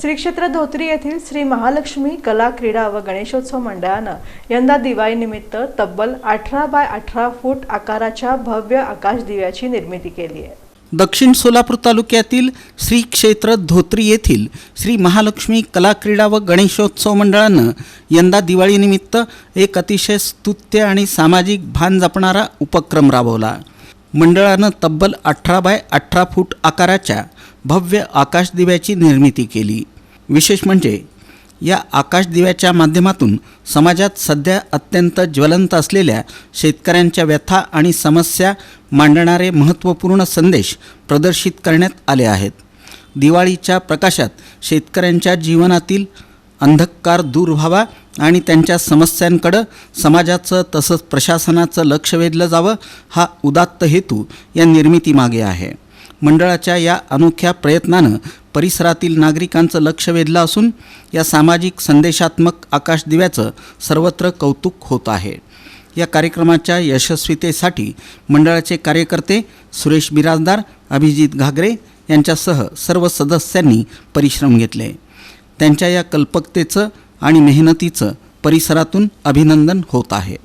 श्री क्षेत्र धोत्री येथील श्री महालक्ष्मी कला क्रीडा व गणेशोत्सव मंडळानं यंदा दिवाळीनिमित्त तब्बल अठरा बाय अठरा फूट आकाराच्या भव्य आकाश दिव्याची निर्मिती केली आहे. दक्षिण सोलापूर तालुक्यातील श्री क्षेत्र धोत्री येथील श्री महालक्ष्मी कला क्रीडा व गणेशोत्सव मंडळानं यंदा दिवाळीनिमित्त एक अतिशय स्तुत्य आणि सामाजिक भान जपणारा उपक्रम राबवला. मंडळानं तब्बल अठरा बाय अठरा फूट आकाराच्या भव्य आकाशदिव्याची निर्मिती केली. विशेष म्हणजे या आकाशदिव्याच्या माध्यमातून समाजात सध्या अत्यंत ज्वलंत असलेल्या शेतकऱ्यांच्या व्यथा आणि समस्या मांडणारे महत्त्वपूर्ण संदेश प्रदर्शित करण्यात आले आहेत. दिवाळीच्या प्रकाशात शेतकऱ्यांच्या जीवनातील अंधकार दूर व्हावा आणि त्यांच्या समस्यांकडं समाजाचं तसंच प्रशासनाचं लक्ष वेधलं जावं हा उदात्त हेतू या निर्मितीमागे आहे. मंडळाच्या या अनोख्या प्रयत्नानं परिसरातील नागरिकांचं लक्ष वेधलं असून या सामाजिक संदेशात्मक आकाशदिव्याचं सर्वत्र कौतुक होत आहे. या कार्यक्रमाच्या यशस्वीतेसाठी मंडळाचे कार्यकर्ते सुरेश बिराजदार अभिजित घागरे यांच्यासह सर्व सदस्यांनी परिश्रम घेतले. त्यांच्या या कल्पकतेचं आणि मेहनतीचं परिसरातून अभिनंदन होत आहे.